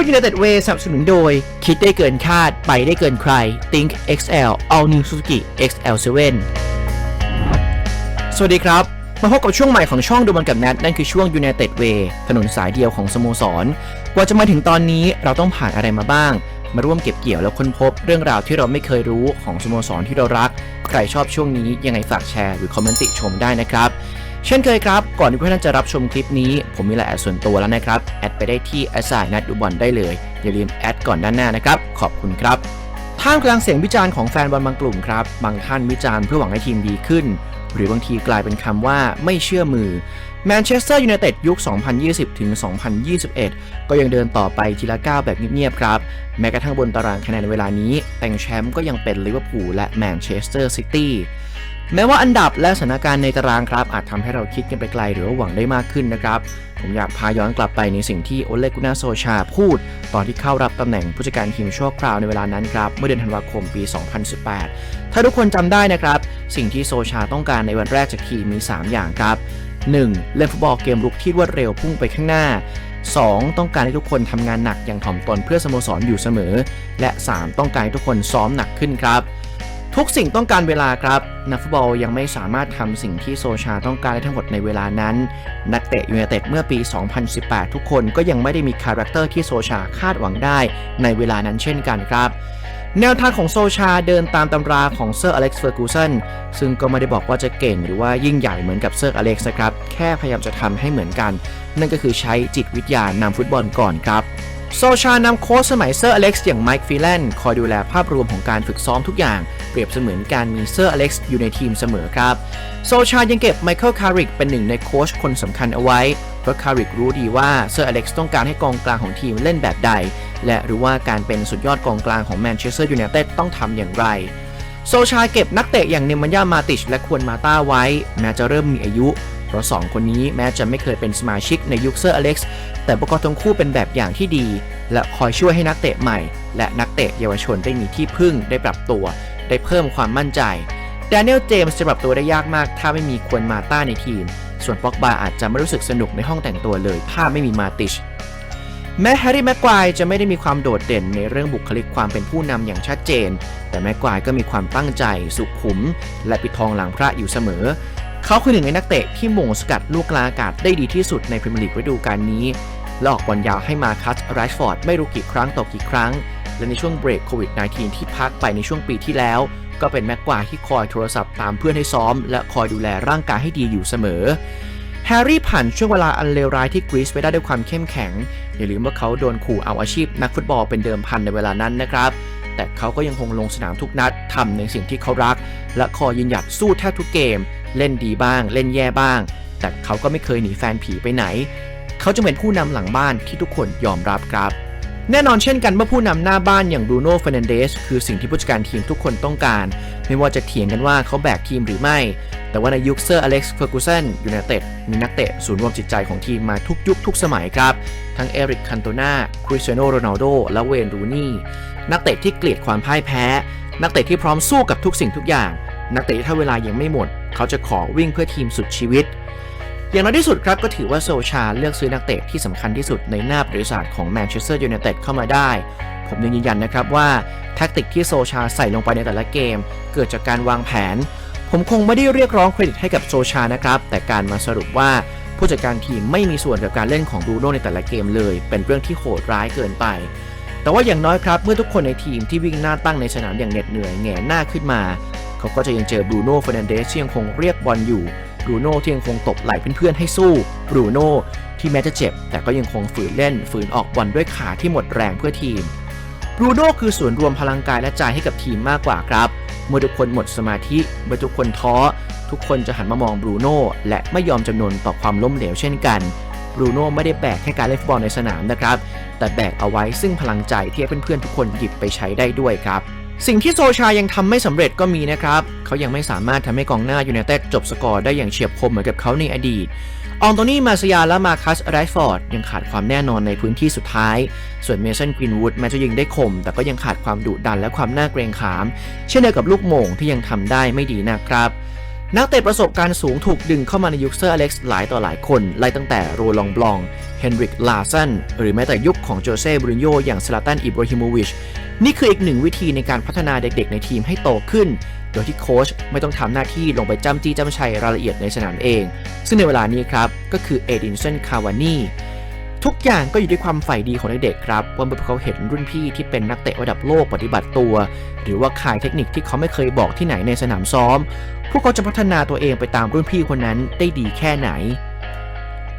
วง United Way สนับสนุนโดย คิดได้เกินคาดไปได้เกินใคร Think XL All New Suzuki XL7 สวัสดีครับ มาพบกับช่วงใหม่ของช่องดูบอลกับแนทนั่นคือช่วง United Way ถนนสายเดียวของสโมสร กว่าจะมาถึงตอนนี้เราต้องผ่านอะไรมาบ้าง มาร่วมเก็บเกี่ยวและค้นพบเรื่องราวที่เราไม่เคยรู้ของสโมสรที่เรารัก ใครชอบช่วงนี้ยังไงฝากแชร์หรือคอมเมนต์ติชมได้นะครับ เช่นเคยครับ ก่อนที่เพื่อนจะรับชมคลิปนี้ ผมมีไลน์แอดส่วนตัวแล้วนะครับ แอดไปได้ที่แอดสายนัดดูบอลได้เลย อย่าลืมแอดก่อนด้านหน้านะครับ ขอบคุณครับท่ามกลางเสียงวิจารณ์ของแฟนบอลบางกลุ่มครับ บางท่านวิจารณ์เพื่อหวังให้ทีมดีขึ้น หรือบางทีกลายเป็นคำว่าไม่เชื่อมือแมนเชสเตอร์ยูไนเต็ดยุค 2020 ถึง 2021 ก็ยังเดินต่อไปทีละก้าวแบบเงียบๆครับ แม้กระทั่งบนตารางคะแนนเวลานี้ แต่งแชมป์ก็ยังเป็นลิเวอร์พูลและแมนเชสเตอร์ซิตี้ แม้ว่าอันดับและสถานการณ์ในตารางครับ อาจทำให้เราคิดกันไปไกลหรือว่าหวังได้มากขึ้นนะครับ ผมอยากพาย้อนกลับไปในสิ่งที่โอเลกุนาโซชาพูด ตอนที่เข้ารับตำแหน่งผู้จัดการทีมชั่วคราวในเวลานั้นครับ เมื่อเดือนธันวาคมปี 2018 ถ้าทุกคนจำได้นะครับ สิ่งที่โซชาต้องการในวันแรกจากทีมมี 3 อย่างครับ 1. เล่นฟุตบอลเกมรุกที่รวดเร็วพุ่งไปข้างหน้า 2. ต้องการให้ทุกคนทำงานหนักอย่างถ่อมตนเพื่อสโมสรอยู่เสมอ และ 3. ต้องการให้ทุกคนซ้อมหนักขึ้นครับ ทุกสิ่งต้องการเวลาครับนักฟุตบอลยังไม่สามารถทำสิ่งที่โซชาต้องการได้ทั้งหมดในเวลานั้น นักเตะยูไนเต็ดเมื่อปี 2018 ทุกคนก็ยังไม่ได้มีคาแรคเตอร์ที่โซชาคาดหวังได้ในเวลานั้นเช่นกันครับแนวทางของโซชาเดินตามตำราของเซอร์อเล็กซ์เฟอร์กูสันซึ่งก็ไม่ได้บอกว่าจะเก่งหรือว่ายิ่งใหญ่เหมือนกับเซอร์อเล็กซ์นะครับ แค่พยายามจะทำให้เหมือนกัน นั่นก็คือใช้จิตวิทยานำฟุตบอลก่อนครับ โซชานำโค้ชสมัยเซอร์อเล็กซ์อย่างไมค์ฟิลแลนคอยดูแลภาพรวมของการฝึกซ้อมทุกอย่าง เปรียบเสมือนการมีเซอร์อเล็กซ์อยู่ในทีมเสมอครับ โซชายังเก็บไมเคิลคาริกเป็นหนึ่งในโค้ชคนสำคัญเอาไว้ เพราะคาริกรู้ดีว่าเซอร์อเล็กซ์ต้องการให้กองกลางของทีมเล่นแบบใด และรู้ว่าการเป็นสุดยอดกองกลางของแมนเชสเตอร์ยูไนเต็ดต้องทำอย่างไรโซชาเก็บนักเตะอย่างเนมันยามาติชและควรมาต้าไว้ แม้จะเริ่มมีอายุ เพราะสองคนนี้แม้จะไม่เคยเป็นสมาชิกในยุคเซอร์อเล็กซ์แต่พวกเขาทั้งคู่เป็นแบบอย่างที่ดี และคอยช่วยให้นักเตะใหม่ และนักเตะเยาวชนได้มีที่พึ่งได้ปรับตัว ได้เพิ่มความมั่นใจแดเนียลเจมส์จะปรับตัวได้ยากมาก ถ้าไม่มีควรมาต้าในทีม ส่วนป็อกบาอาจจะไม่รู้สึกสนุกในห้องแต่งตัวเลย ถ้าไม่มีมาติชแม้แฮร์รี่แม็กควายจะไม่ได้มีความโดดเด่นในเรื่องบุคลิกความเป็นผู้นำอย่างชัดเจน แต่แม็กควายก็มีความตั้งใจ สุขุม และปิดทองหลังพระอยู่เสมอ เขาคือหนึ่งในนักเตะที่มงสกัดลูกกลางอากาศได้ดีที่สุดในพรีเมียร์ลีกฤดูกาลนี้และออกบอลยาวให้มาคัสไรชฟอร์ดไม่รู้กี่ครั้งต่อกี่ครั้ง และในช่วงเบรกโควิด -19 ที่พักไปในช่วงปีที่แล้ว ก็เป็นแม็กควาที่คอยโทรศัพท์ตามเพื่อนให้ซ้อม และคอยดูแลร่างกายให้ดีอยู่เสมอแฮร์รี่ผ่านช่วงเวลาอันเลวร้ายที่กรีซไปได้ด้วยความเข้มแข็ง อย่าลืมว่าเขาโดนขู่เอาอาชีพนักฟุตบอลเป็นเดิมพันในเวลานั้นนะครับ แต่เขาก็ยังคงลงสนามทุกนัดทำในสิ่งที่เขารัก และคอยยืนหยัดสู้แทบทุกเกม เล่นดีบ้าง เล่นแย่บ้าง แต่เขาก็ไม่เคยหนีแฟนผีไปไหน เขาจะเป็นผู้นำหลังบ้านที่ทุกคนยอมรับครับ แน่นอนเช่นกันว่าผู้นำหน้าบ้านอย่างบรูโน่เฟรนันเดสคือสิ่งที่ผู้จัดการทีมทุกคนต้องการ ไม่ว่าจะเถียงกันว่าเขาแบกทีมหรือไม่ แต่ว่าในยุคเซอร์อเล็กซ์เฟอร์กูสันยูไนเต็ดมีนักเตะศูนย์รวมจิตใจของทีมมาทุกยุคทุกสมัยครับ ทั้งเอริกคันโตนาคริสเตียโนโรนัลโดและเวนรูนี่ นักเตะที่เกลียดความพ่ายแพ้ นักเตะที่พร้อมสู้กับทุกสิ่งทุกอย่าง นักเตะที่ถ้าเวลายังไม่หมด เขาจะขอวิ่งเพื่อทีมสุดชีวิต อย่างน้อยที่สุดครับก็ถือว่าโซชาเลือกซื้อนักเตะที่สำคัญที่สุดในหน้าบริษัทของแมนเชสเตอร์ยูไนเต็ดเข้ามาได้ ผมยังยืนยันนะครับว่าแท็กติกที่โซชาใส่ลงไปในแต่ละเกม เกิดจากการวางแผน ผมคงไม่ได้เรียกร้องเครดิตให้กับโซชานะครับ แต่การมาสรุปว่าผู้จัดการทีมไม่มีส่วนกับการเล่นของบูโน่ในแต่ละเกมเลย เป็นเรื่องที่โหดร้ายเกินไป แต่ว่าอย่างน้อยครับเมื่อทุกคนในทีมที่วิ่งหน้าตั้งในสนามอย่างเหน็ดเหนื่อยแหงหน้าขึ้นมา เขาก็จะยังเจอบรูโน่เฟรนันเดสที่ยังคงเรียกบอลอยู่บรูโน่ที่ยังคงตบไหล่เพื่อนๆให้สู้บรูโน่ที่แม้จะเจ็บ แต่ก็ยังคงฝืนเล่นฝืนออกบอลด้วยขาที่หมดแรงเพื่อทีมบรูโน่คือส่วนรวมพลังกายและใจให้กับทีมมากกว่าครับ เมื่อทุกคนหมดสมาธิเมื่อทุกคนท้อ ทุกคนจะหันมามองบรูโน่และไม่ยอมจำนนต่อความล้มเหลวเช่นกันบรูโน่ไม่ได้แบกแค่การเล่นฟุตบอลในสนามนะครับ แต่แบกเอาไว้ซึ่งพลังใจที่ให้เพื่อนๆทุกคนหยิบไปใช้ได้ด้วยครับสิ่งที่โซชายังทำไม่สำเร็จก็มีนะครับ เขายังไม่สามารถทำให้กองหน้ายูไนเต็ดจบสกอร์ได้อย่างเฉียบคมเหมือนกับเขาในอดีต อองโตนี่มาซยาและมาคัสแรฟอร์ดยังขาดความแน่นอนในพื้นที่สุดท้าย ส่วนเมสันกรีนวูดแม้จะยิงได้คม แต่ก็ยังขาดความดุดันและความน่าเกรงขาม เช่นเดียวกับลูกโมงที่ยังทำได้ไม่ดีนะครับ นักเตะประสบการณ์สูงถูกดึงเข้ามาในยุคเซอร์อเล็กซ์หลายต่อหลายคน ไล่ตั้งแต่โรลองบลอง เฮนริก ลาซัน หรือแม้แต่ยุคของโจเซ่บรูโยอย่างสลาตัน อิบราฮิโมวิช นี่คืออีกหนึ่งวิธีในการพัฒนาเด็กๆ ในทีมให้โตขึ้น โดยที่โค้ชไม่ต้องทำหน้าที่ลงไปจ้ำจี้จ้ำชัยรายละเอียดในสนามเอง ซึ่งในเวลานี้ครับ ก็คือเอดินสัน คาวานี ทุกอย่างก็อยู่ที่ความใฝ่ดีของเด็กๆครับว่าเมื่อเขาเห็นรุ่นพี่ที่เป็นนักเตะระดับโลกปฏิบัติตัว หรือว่าขายเทคนิคที่เขาไม่เคยบอกที่ไหนในสนามซ้อม พวกเขาจะพัฒนาตัวเองไปตามรุ่นพี่คนนั้นได้ดีแค่ไหน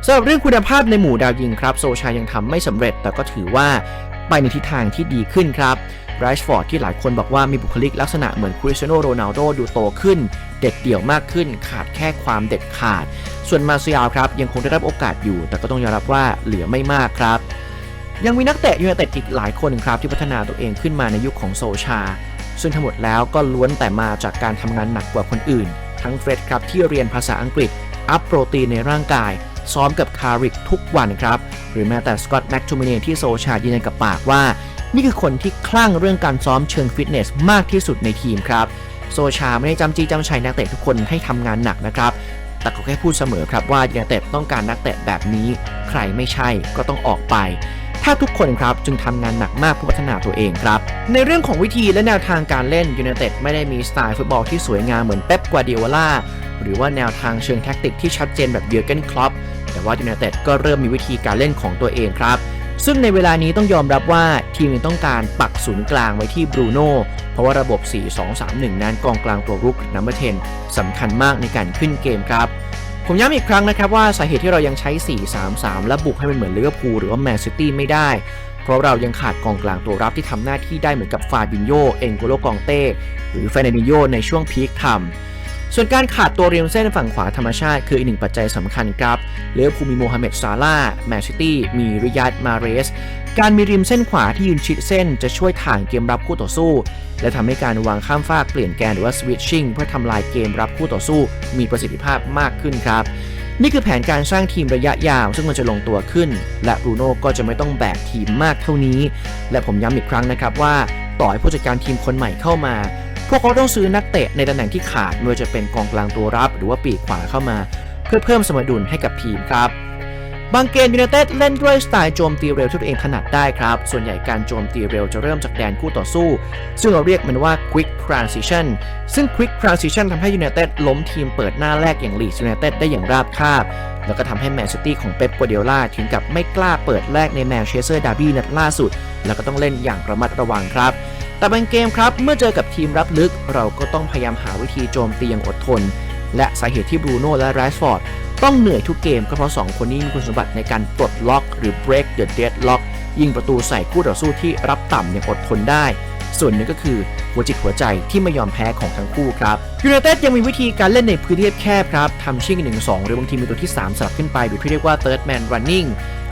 สำหรับเรื่องคุณภาพในหมู่ดาวยิงครับ โซชายังทำไม่สำเร็จ แต่ก็ถือว่าไปในทิศทางที่ดีขึ้นครับไรชฟอร์ดที่หลายคนบอกว่ามีบุคลิกลักษณะเหมือนคริสเตียโนโรนัลโดดูโตขึ้น เด็ดเดี่ยวมากขึ้น ขาดแค่ความเด็ดขาดส่วนมาเซียลครับยังคงได้รับโอกาสอยู่ แต่ก็ต้องยอมรับว่าเหลือไม่มากครับ ยังมีนักเตะยูไนเต็ดอีกหลายคนครับที่พัฒนาตัวเองขึ้นมาในยุคของโซชา ซึ่งทั้งหมดแล้วก็ล้วนแต่มาจากการทำงานหนักกว่าคนอื่น ทั้งเฟร็ดครับที่เรียนภาษาอังกฤษ อัพโปรตีนในร่างกายซ้อมกับคาริกทุกวันครับ หรือแม้แต่สกอตต์แม็กทูมิเนที่โซชายืนยันกับปากว่า นี่คือคนที่คลั่งเรื่องการซ้อมเชิงฟิตเนสมากที่สุดในทีมครับ โซชาไม่ได้จำจีจำชัยนักเตะทุกคนให้ทำงานหนักนะครับ แต่เขาแค่พูดเสมอครับว่ายูไนเต็ดต้องการนักเตะแบบนี้ ใครไม่ใช่ก็ต้องออกไป ถ้าทุกคนครับจึงทำงานหนักมากเพื่อพัฒนาตัวเองครับ ในเรื่องของวิธีและแนวทางการเล่นยูไนเต็ดไม่ได้มีสไตล์ฟุตบอลที่สวยงามเหมือนเป๊ปกวาร์ดิโอลาหรือว่าแนวทางเชิงแท็กติกที่ชัดเจนแบบเยอร์เกนคล็อปแต่ว่ายูไนเต็ดก็เริ่มมีวิธีการเล่นของตัวเองครับ ซึ่งในเวลานี้ต้องยอมรับว่าทีมยังต้องการปักศูนย์กลางไว้ที่บรูโน่เพราะว่าระบบ 4-2-3-1 นั้นกองกลางตัวรุกนัมเบอร์10สำคัญมากในการขึ้นเกมครับ ผมย้ำอีกครั้งนะครับว่าสาเหตุที่เรายังใช้ 4-3-3 และบุกให้มันเหมือนลิเวอร์พูลหรือว่าแมนซิตี้ไม่ได้ เพราะเรายังขาดกองกลางตัวรับที่ทำหน้าที่ได้เหมือนกับฟาบินโยเองโกโลกองเต้หรือเฟรนันดิโยในช่วงพีคทำ ส่วนการขาดตัวริมเส้นฝั่งขวาธรรมชาติคืออีกหนึ่งปัจจัยสำคัญครับเลิเวภูมีโมฮัมเหม็ดซาลาแมนซิตี้มีริยัดมาเรส การมีริมเส้นขวาที่ยืนชิดเส้นจะช่วยถ่างเกมรับคู่ต่อสู้ และทำให้การวางข้ามฟากเปลี่ยนแกนหรือว่าสวิตชิ่งเพื่อทำลายเกมรับคู่ต่อสู้ มีประสิทธิภาพมากขึ้นครับนี่คือแผนการสร้างทีมระยะยาว ซึ่งมันจะลงตัวขึ้น และบรูโน่ก็จะไม่ต้องแบกทีมมากเท่านี้ และผมย้ำอีกครั้งนะครับว่า ต่อให้ผู้จัดการทีมคนใหม่เข้ามา พวกเขาต้องซื้อนักเตะในตำแหน่งที่ขาดไม่ว่าจะเป็นกองกลางตัวรับ หรือว่าปีกขวาเข้ามา เพื่อเพิ่มสมดุลให้กับทีมครับบางเกมยูไนเต็ดเล่นด้วยสไตล์โจมตีเร็วที่ตัวเองถนัดได้ครับ ส่วนใหญ่การโจมตีเร็วจะเริ่มจากแดนคู่ต่อสู้ ซึ่งเราเรียกมันว่า quick transition ซึ่ง quick transition ทำให้ยูไนเต็ดล้มทีมเปิดหน้าแรกอย่างลีดยูไนเต็ดได้อย่างราบคาบ แล้วก็ทำให้แมนซิตี้ของเป๊ปกัวเดียล่าถึงกับไม่กล้าเปิดแรกในแมนเชสเตอร์ดาร์บี้นัดล่าสุด แล้วก็ต้องเล่นอย่างระมัดระวังครับ แต่บางเกมครับเมื่อเจอกับทีมรับลึก เราก็ต้องพยายามหาวิธีโจมตีอย่างอดทน และสาเหตุที่บรูโน่และแรชฟอร์ดต้องเหนื่อยทุกเกมก็เพราะ 2 คนนี้มีคุณสมบัติในการปลดล็อก หรือ break the deadlock ยิงประตูใส่คู่ต่อสู้ที่รับต่ำอย่างอดทนได้ ส่วนหนึ่งก็คือหัวจิตหัวใจที่ไม่ยอมแพ้ของทั้งคู่ครับยูไนเต็ดยังมีวิธีการเล่นในพื้นที่แคบครับทำชิ่งหนึ่งสองหรือบางทีมีตัวที่ 3สลับขึ้นไปหรือที่เรียกว่า third man running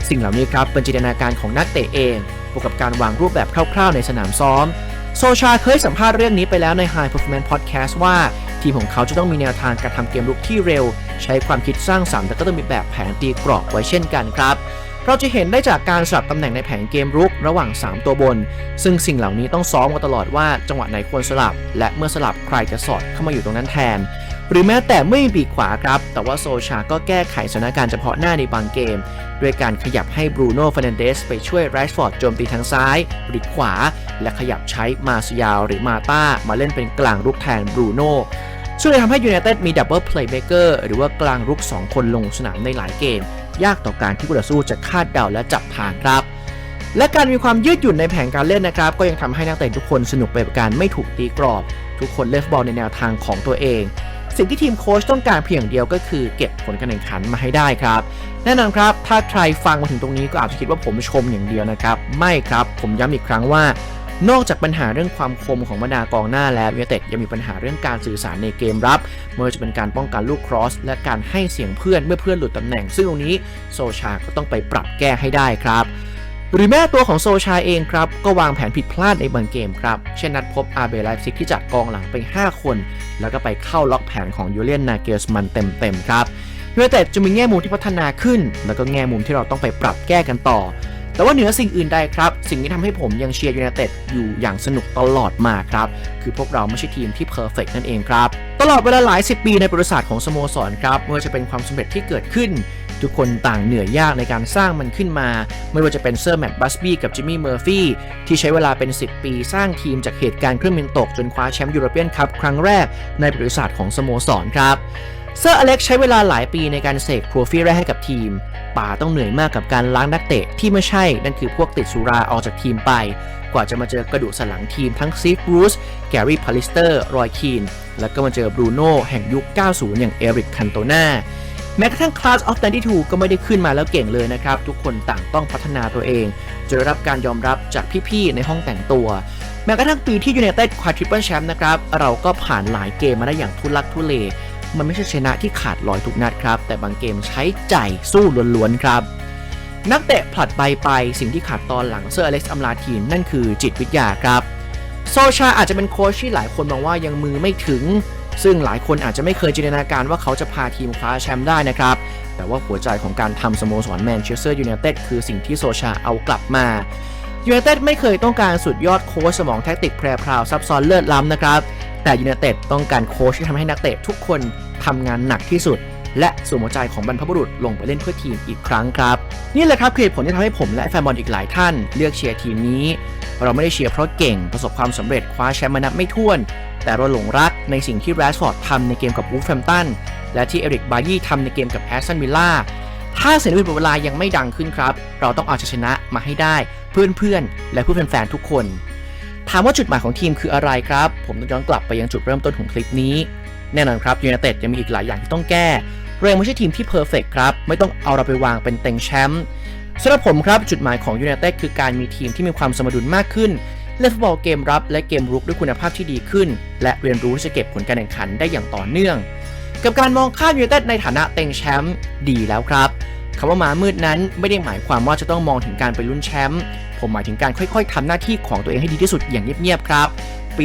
สิ่งเหล่านี้ครับเป็นจินตนาการของนักเตะเองบวกกับการวางรูปแบบคร่าวๆในสนามซ้อม โซชาเคยสัมภาษณ์เรื่องนี้ไปแล้วใน High Performance Podcast ว่า ทีมของเขาจะต้องมีแนวทางการทำเกมลุกที่เร็ว ใช้ความคิดสร้างสรรค์แต่ก็ต้องมีแบบแผนตีกรอบไว้เช่นกันครับ เราจะเห็นได้จากการสลับตำแหน่งในแผนเกมรุกระหว่าง 3 ตัวบน ซึ่งสิ่งเหล่านี้ต้องซ้อมกันตลอดว่าจังหวะไหนควรสลับ และเมื่อสลับใครจะสอดเข้ามาอยู่ตรงนั้นแทน หรือแม้แต่ไม่มีปีกขวาครับ แต่ว่าโซชาก็แก้ไขสถานการณ์เฉพาะหน้าในบางเกมด้วยการขยับให้บรูโน่ฟ e น n นเดสไปช่วยแรชฟอร์ดโจมตีทางซ้ายหรือขวา และขยับใช้มาซิยาวหรือมาต้ามาเล่นเป็นกลางรุกแทนบรูโน่ซึ่งเลยทำให้ยูไนเต็ดมีดับเบิลเพลย์เมเกอร์หรือว่ากลางรุก 2 คนลงสนามในหลายเกม ยากต่อการที่ผู้ต่อสู้จะคาดเดาและจับทางครับ และการมีความยืดหยุ่นในแผนการเล่นนะครับ ก็ยังทำให้นักเตะทุกคนสนุกไปกับการไม่ถูกตีกรอบ ทุกคนเล่นฟุตบอลในแนวทางของตัวเอง สิ่งที่ทีมโค้ชต้องการเพียงเดียวก็คือเก็บผลการแข่งขันมาให้ได้ครับ แน่นอนครับ ถ้าใครฟังมาถึงตรงนี้ก็อาจจะคิดว่าผมชมอย่างเดียวนะครับ ไม่ครับ ผมย้ำอีกครั้งว่า นอกจากปัญหาเรื่องความคมของบรรดากองหน้าแล้วยูเต็ดยังมีปัญหาเรื่องการสื่อสารในเกมรับไม่ว่าจะเป็นการป้องกันลูกครอส และการให้เสียงเพื่อนเมื่อเพื่อนหลุดตำแหน่ง ซึ่งตรงนี้โซชาก็ต้องไปปรับแก้ให้ได้ครับหรือแม้ตัวของโซชาเองครับ ก็วางแผนผิดพลาดในบางเกมครับ เช่นนัดพบอาเบลไลฟ์ซิกที่จัดกองหลังไป 5 คน แล้วก็ไปเข้าล็อกแผนของยูเลียนนาเกลสมันเต็มๆครับยูไนเต็ดจะมีแง่มุมที่พัฒนาขึ้น แล้วก็แง่มุมที่เราต้องไปปรับแก้กันต่อ แต่ว่าเหนือสิ่งอื่นใดครับ สิ่งที่ทำให้ผมยังเชียร์ยูไนเต็ดอยู่อย่างสนุกตลอดมาครับ คือพวกเราไม่ใช่ทีมที่เพอร์เฟกนั่นเองครับ ตลอดเวลาหลายสิบปีในประวัติศาสตร์ของสโมสรครับไม่ว่าจะเป็นความสำเร็จที่เกิดขึ้น ทุกคนต่างเหนื่อยยากในการสร้างมันขึ้นมา ไม่ว่าจะเป็นเซอร์แมตต์บัสบี้กับจิมมี่เมอร์ฟี่ที่ใช้เวลาเป็น 10 ปีสร้างทีมจากเหตุการณ์เครื่องบินตกจนคว้าแชมป์ยูโรเปียนคัพครั้งแรกในประวัติศาสตร์ของสโมสรครับ เซอร์อเล็กใช้เวลาหลายปีในการเสกโทรฟี่แรกให้กับทีม ป่าต้องเหนื่อยมากกับการล้างนักเตะที่ไม่ใช่ นั่นคือพวกติดสุราออกจากทีมไป กว่าจะมาเจอกระดูกสันหลังทีมทั้งซีฟบรูซแกรี่พาลิสเตอร์ รอยคีน แล้วก็มาเจอบรูโน่แห่งยุค 90 อย่างเอริกคันโตนาแม้กระทั่ง Class of 92 ก็ไม่ได้ขึ้นมาแล้วเก่งเลยนะครับ ทุกคนต่างต้องพัฒนาตัวเองจนได้รับการยอมรับจากพี่ๆ ในห้องแต่งตัว แม้กระทั่งปีที่ยูไนเต็ดคว้าทริปเปิลแชมป์นะครับ เราก็ผ่านหลายเกมมาได้อย่างทุลักทุเล มันไม่ใช่ชนะที่ขาดลอยทุกนัดครับ แต่บางเกมใช้ใจสู้ล้วนๆครับ นักเตะผลัดใบไปสิ่งที่ขาดตอนหลังเซอร์อเล็กซ์อำลาทีมนั่นคือจิตวิทยาครับโซชาอาจจะเป็นโค้ชที่หลายคนมองว่ายังมือไม่ถึง ซึ่งหลายคนอาจจะไม่เคยจินตนาการว่าเขาจะพาทีมคว้าแชมป์ได้นะครับ แต่ว่าหัวใจของการทำสโมสรแมนเชสเตอร์ยูไนเต็ดคือสิ่งที่โซชาเอากลับมายูไนเต็ดไม่เคยต้องการสุดยอดโค้ชสมองแท็กติกแพรพราวซับซ้อนเลิศล้ำนะครับ แต่ยูไนเต็ดต้องการโค้ชที่ทำให้นักเตะทุกคนทำงานหนักที่สุด และสวมหัวใจของบรรพบุรุษลงไปเล่นเพื่อทีมอีกครั้งครับ นี่แหละครับคือเหตุผลที่ทำให้ผมและแฟนบอลอีกหลายท่านเลือกเชียร์ทีมนี้ เราไม่ได้เชียร์เพราะเก่งประสบความสำเร็จคว้าแชมป์มานับไม่ถ้วน แต่เราหลงรักในสิ่งที่แรชฟอร์ดทำในเกมกับวูฟแฟมตันและที่เอริกบายี่ทำในเกมกับแอสตันวิลล่าถ้าเสียงวินเวลายังไม่ดังขึ้นครับ เราต้องเอาชัยชนะมาให้ได้เพื่อนๆ และผู้แฟนๆทุกคน ถามว่าจุดหมายของทีมคืออะไรครับ ผมต้องย้อนกลับไปยังจุดเริ่มต้นของคลิปนี้ แน่นอนครับยูไนเต็ดยังมีอีกหลายอย่างที่ต้องแก้เรายังไม่ใช่ทีมที่เพอร์เฟกครับ ไม่ต้องเอาเราไปวางเป็นเต็งแชมป์สำหรับผมครับจุดหมายของยูไนเต็ดคือการมีทีมที่มีความสมดุลมากขึ้นเล่นฟุตบอลเกมรับและเกมรุกด้วยคุณภาพที่ดีขึ้น และเรียนรู้ที่จะเก็บผลการแข่งขันได้อย่างต่อเนื่อง กับการมองข้ามยูไนเต็ดในฐานะเต็งแชมป์ดีแล้วครับ คำว่าม้ามืดนั้นไม่ได้หมายความว่าจะต้องมองถึงการไปลุ้นแชมป์ผมหมายถึงการค่อยๆทำหน้าที่ของตัวเองให้ดีที่สุดอย่างเงียบๆครับ ปี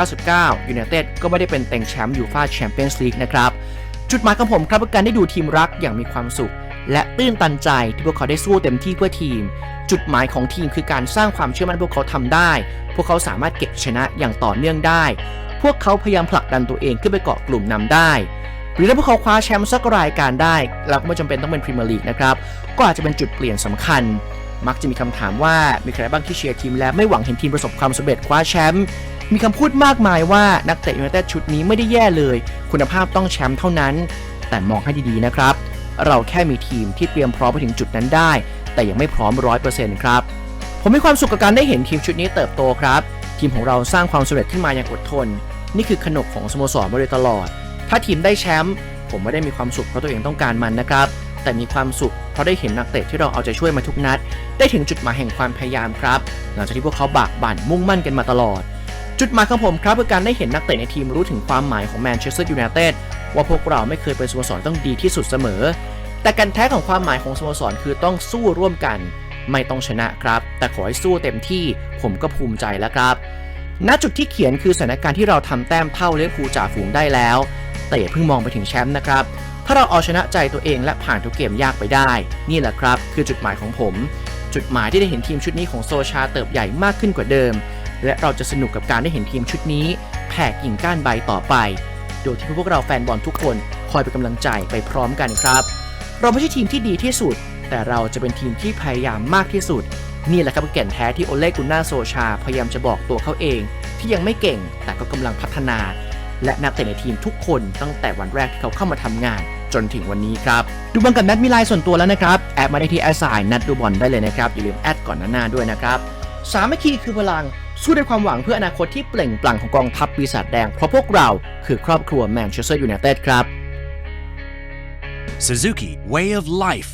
1999ยูไนเต็ดก็ไม่ได้เป็นเต็งแชมป์ยูฟ่าแชมเปี้ยนส์ลีกนะครับจุดหมายของผมครับคือการได้ดูทีมรักอย่างมีความสุข และตื้นตันใจที่พวกเขาได้สู้เต็มที่เพื่อทีม จุดหมายของทีมคือการสร้างความเชื่อมั่นพวกเขาทำได้ พวกเขาสามารถเก็บชนะอย่างต่อเนื่องได้ พวกเขาพยายามผลักดันตัวเองขึ้นไปเกาะกลุ่มนำได้ รือถ้าพวกเขาคว้าแชมป์สักรายการได้เราก็ไม่จำเป็นต้องเป็นพรีเมียร์ลีกนะครับก็อาจจะเป็นจุดเปลี่ยนสำคัญ มักจะมีคำถามว่ามีใครบ้างที่เชียร์ทีมและไม่หวังเห็นทีมประสบความสำเร็จคว้าแชมป์มีคำพูดมากมายว่านักเตะยูไนเต็ดชุดนี้ไม่ได้แย่เลย คุณภาพต้องแชมป์เท่านั้น แต่มองให้ดีๆนะครับ เราแค่มีทีมที่เตรียมพร้อมไปถึงจุดนั้นได้ แต่ยังไม่พร้อมร้อยเปอร์เซ็นต์ครับ ผมมีความสุขกับการได้เห็นทีมชุดนี้เติบโตครับ ทีมของเราสร้างความสำเร็จขึ้นมาอย่างอดทน นี่คือขนบของสโมสรมาโดยตลอด ถ้าทีมได้แชมป์ผมไม่ได้มีความสุขเพราะตัวเองต้องการมันนะครับ แต่มีความสุขเพราะได้เห็นนักเตะที่เราเอาใจช่วยมาทุกนัด ได้ถึงจุดหมายแห่งความพยายามครับ หลังจากที่พวกเขาบากบั่นมุ่งมั่นกันมาตลอด จุดหมายของผมครับคือการได้เห็นนักเตะในทีมรู้ถึงความหมายของแมนเชสเตอร์ยูไนเต็ดว่าพวกเราไม่เคยเป็นสโมสรต้องดีที่สุดเสมอ แต่การแท้ของความหมายของสโมสรคือต้องสู้ร่วมกัน ไม่ต้องชนะครับ แต่ขอให้สู้เต็มที่ผมก็ภูมิใจแล้วครับณจุดที่เขียนคือสถานการณ์ที่เราทำแต้มเท่าเลี้ยพูจ่าฝูงได้แล้ว แต่อย่าเพิ่งมองไปถึงแชมป์นะครับ ถ้าเราเอาชนะใจตัวเองและผ่านทุกเกมยากไปได้ นี่แหละครับ คือจุดหมายของผม จุดหมายที่ได้เห็นทีมชุดนี้ของโซชาเติบใหญ่มากขึ้นกว่าเดิม และเราจะสนุกกับการได้เห็นทีมชุดนี้ แผ่กิ่งก้านใบต่อไป โดยที่พวกเราแฟนบอลทุกคนคอยเป็นกำลังใจไปพร้อมกันครับ เราไม่ใช่ทีมที่ดีที่สุด แต่เราจะเป็นทีมที่พยายามมากที่สุด นี่แหละครับแก่นแท้ที่โอเล่กุนนาโซชา พยายามจะบอกตัวเขาเอง ที่ยังไม่เก่งแต่ก็กำลังพัฒนา และนักเตะในทีมทุกคนตั้งแต่วันแรกที่เขาเข้ามาทำงานจนถึงวันนี้ครับดูบอลกับนัดมีไลน์ส่วนตัวแล้วนะครับ แอดมาได้ที่แอดไซน์นัดดูบอลได้เลยนะครับ อย่าลืมแอดก่อนหน้าด้วยนะครับ สามัคคีคือพลัง สู้ด้วยความหวังเพื่ออนาคตที่เปล่งปลั่งของกองทัพปีศาจแดง เพราะพวกเราคือครอบครัวแมนเชสเตอร์ยูไนเต็ดครับ Suzuki Way of Life